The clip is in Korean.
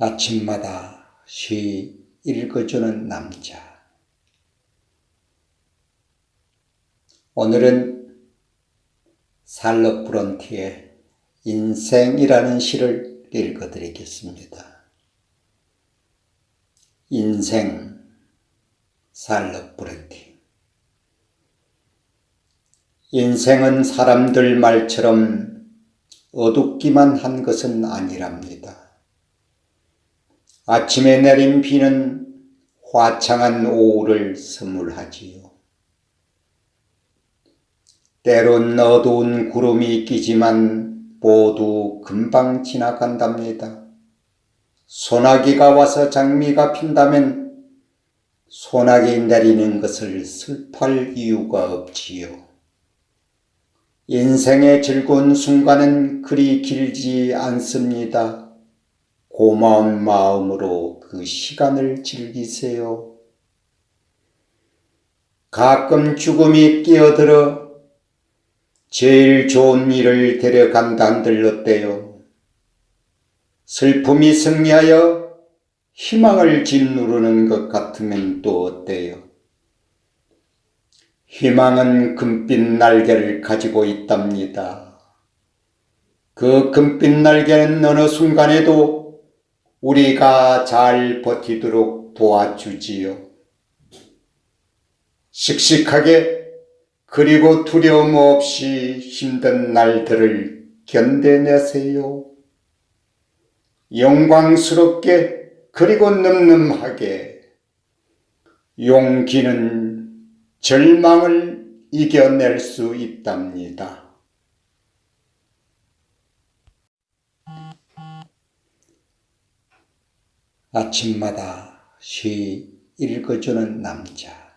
아침마다 쉬 읽어주는 남자. 오늘은 살러 브론티의 인생이라는 시를 읽어드리겠습니다. 인생, 살러 브론티. 인생은 사람들 말처럼 어둡기만 한 것은 아니랍니다. 아침에 내린 비는 화창한 오후를 선물하지요. 때론 어두운 구름이 끼지만 모두 금방 지나간답니다. 소나기가 와서 장미가 핀다면 소나기 내리는 것을 슬퍼할 이유가 없지요. 인생의 즐거운 순간은 그리 길지 않습니다. 고마운 마음으로 그 시간을 즐기세요. 가끔 죽음이 끼어들어 제일 좋은 일을 데려간다들 어때요? 슬픔이 승리하여 희망을 짓누르는 것 같으면 또 어때요? 희망은 금빛 날개를 가지고 있답니다. 그 금빛 날개는 어느 순간에도 우리가 잘 버티도록 도와주지요. 씩씩하게 그리고 두려움 없이 힘든 날들을 견뎌내세요. 영광스럽게 그리고 늠름하게 용기는 절망을 이겨낼 수 있답니다. 아침마다 쉬 읽어주는 남자.